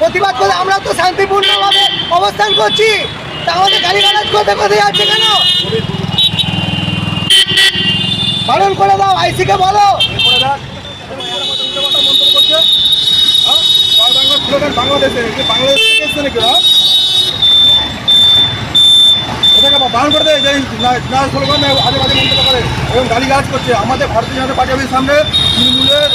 প্রতিবাদ করে আমরা তো শান্তিপূর্ণভাবে অবস্থান করছি। তা আমাদের গাড়ি গালাজ করতে কোথায় যাচ্ছে কেন? বারণ করে দাও, আইসিকে বলো। বাংলাদেশে বাংলাদেশ থেকে এসছে নাকি বারণ করে দেয় গালিগালাজ করছে আমাদের ভারতীয় জনতা পার্টি সামনে তৃণমূলের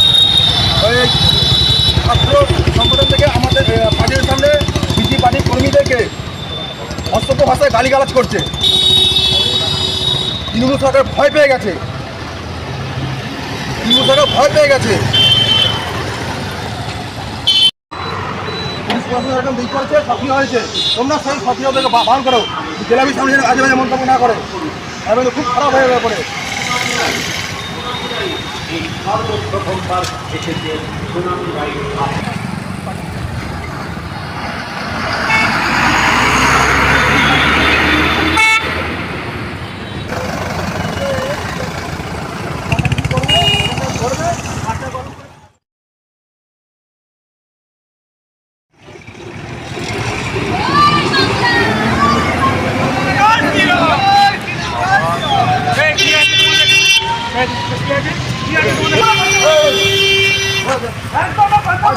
ভাষায় গালিগালাজ করছে। তৃণমূল সরকার ভয় পেয়ে গেছে। তৃণমূল সরকার ভয় পেয়ে গেছে। হয়েছে। করো। যেন না খুব খারাপ হয়ে যাবে পরে সর্বপ্রথমবার এসেছে সুনামি রাইড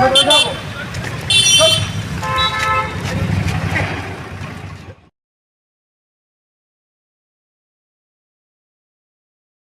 একদম